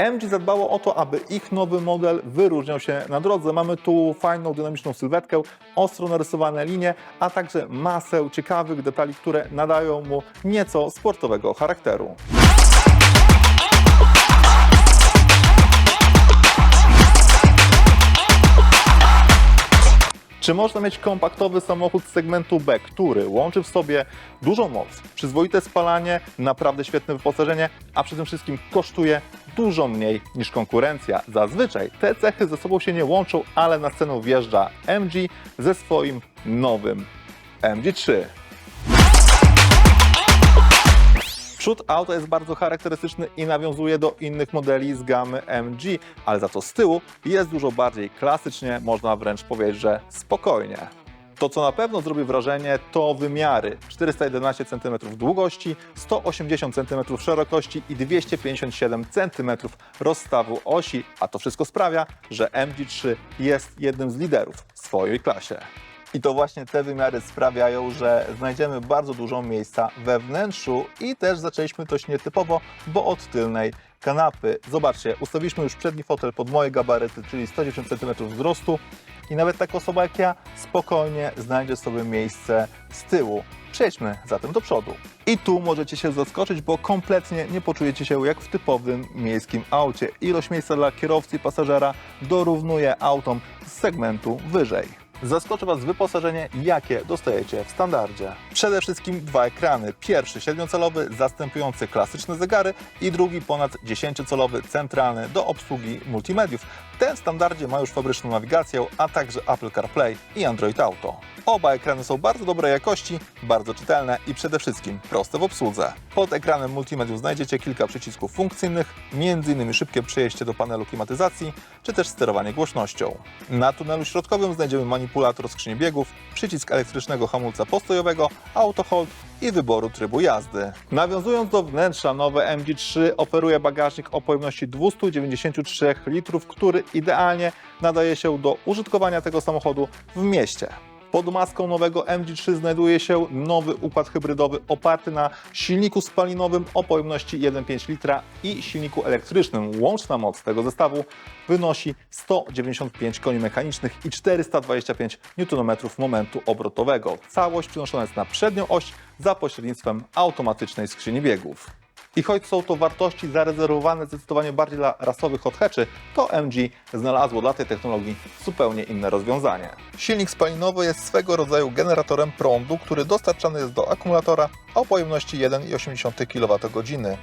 MG zadbało o to, aby ich nowy model wyróżniał się na drodze. Mamy tu fajną, dynamiczną sylwetkę, ostro narysowane linie, a także masę ciekawych detali, które nadają mu nieco sportowego charakteru. Czy można mieć kompaktowy samochód z segmentu B, który łączy w sobie dużą moc, przyzwoite spalanie, naprawdę świetne wyposażenie, a przede wszystkim kosztuje dużo mniej niż konkurencja? Zazwyczaj te cechy ze sobą się nie łączą, ale na scenę wjeżdża MG ze swoim nowym MG3. Przód auta jest bardzo charakterystyczny i nawiązuje do innych modeli z gamy MG, ale za to z tyłu jest dużo bardziej klasycznie, można wręcz powiedzieć, że spokojnie. To, co na pewno zrobi wrażenie, to wymiary 411 cm długości, 180 cm szerokości i 257 cm rozstawu osi, a to wszystko sprawia, że MG3 jest jednym z liderów w swojej klasie. I to właśnie te wymiary sprawiają, że znajdziemy bardzo dużo miejsca we wnętrzu i też zaczęliśmy dość nietypowo, bo od tylnej kanapy. Zobaczcie, ustawiliśmy już przedni fotel pod moje gabaryty, czyli 110 cm wzrostu i nawet taka osoba jak ja spokojnie znajdzie sobie miejsce z tyłu. Przejdźmy zatem do przodu. I tu możecie się zaskoczyć, bo kompletnie nie poczujecie się jak w typowym miejskim aucie. Ilość miejsca dla kierowcy i pasażera dorównuje autom z segmentu wyżej. Zaskoczy Was wyposażenie, jakie dostajecie w standardzie. Przede wszystkim dwa ekrany. Pierwszy 7-calowy zastępujący klasyczne zegary i drugi ponad 10-calowy centralny do obsługi multimediów. Ten w standardzie ma już fabryczną nawigację, a także Apple CarPlay i Android Auto. Oba ekrany są bardzo dobrej jakości, bardzo czytelne i przede wszystkim proste w obsłudze. Pod ekranem multimediów znajdziecie kilka przycisków funkcyjnych, m.in. szybkie przejście do panelu klimatyzacji, czy też sterowanie głośnością. Na tunelu środkowym znajdziemy manipulator skrzyni biegów, przycisk elektrycznego hamulca postojowego, auto hold i wyboru trybu jazdy. Nawiązując do wnętrza, nowe MG3 oferuje bagażnik o pojemności 293 litrów, który idealnie nadaje się do użytkowania tego samochodu w mieście. Pod maską nowego MG3 znajduje się nowy układ hybrydowy oparty na silniku spalinowym o pojemności 1,5 litra i silniku elektrycznym. Łączna moc tego zestawu wynosi 195 koni mechanicznych i 425 Nm momentu obrotowego. Całość przenoszona jest na przednią oś za pośrednictwem automatycznej skrzyni biegów. I choć są to wartości zarezerwowane zdecydowanie bardziej dla rasowych hatchy, to MG znalazło dla tej technologii zupełnie inne rozwiązanie. Silnik spalinowy jest swego rodzaju generatorem prądu, który dostarczany jest do akumulatora o pojemności 1,8 kWh.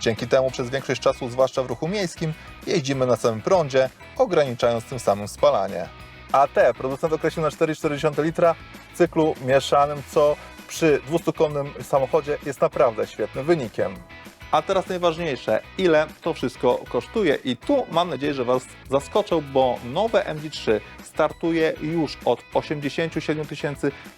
Dzięki temu przez większość czasu, zwłaszcza w ruchu miejskim, jeździmy na samym prądzie, ograniczając tym samym spalanie. AT producent określił na 4,4 litra w cyklu mieszanym, co przy 200-konnym samochodzie jest naprawdę świetnym wynikiem. A teraz najważniejsze, ile to wszystko kosztuje. I tu mam nadzieję, że Was zaskoczę, bo nowe MG3 startuje już od 87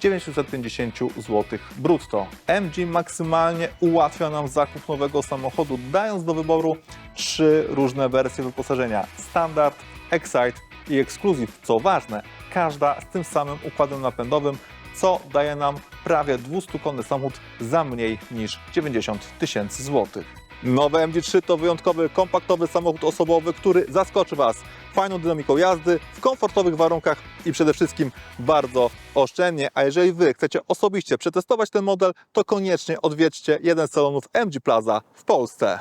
950 zł brutto. MG maksymalnie ułatwia nam zakup nowego samochodu, dając do wyboru trzy różne wersje wyposażenia: Standard, Excite i Exclusive. Co ważne, każda z tym samym układem napędowym, co daje nam prawie 200-konny samochód za mniej niż 90 tysięcy złotych. Nowe MG3 to wyjątkowy, kompaktowy samochód osobowy, który zaskoczy Was fajną dynamiką jazdy, w komfortowych warunkach i przede wszystkim bardzo oszczędnie. A jeżeli Wy chcecie osobiście przetestować ten model, to koniecznie odwiedźcie jeden z salonów MG Plaza w Polsce.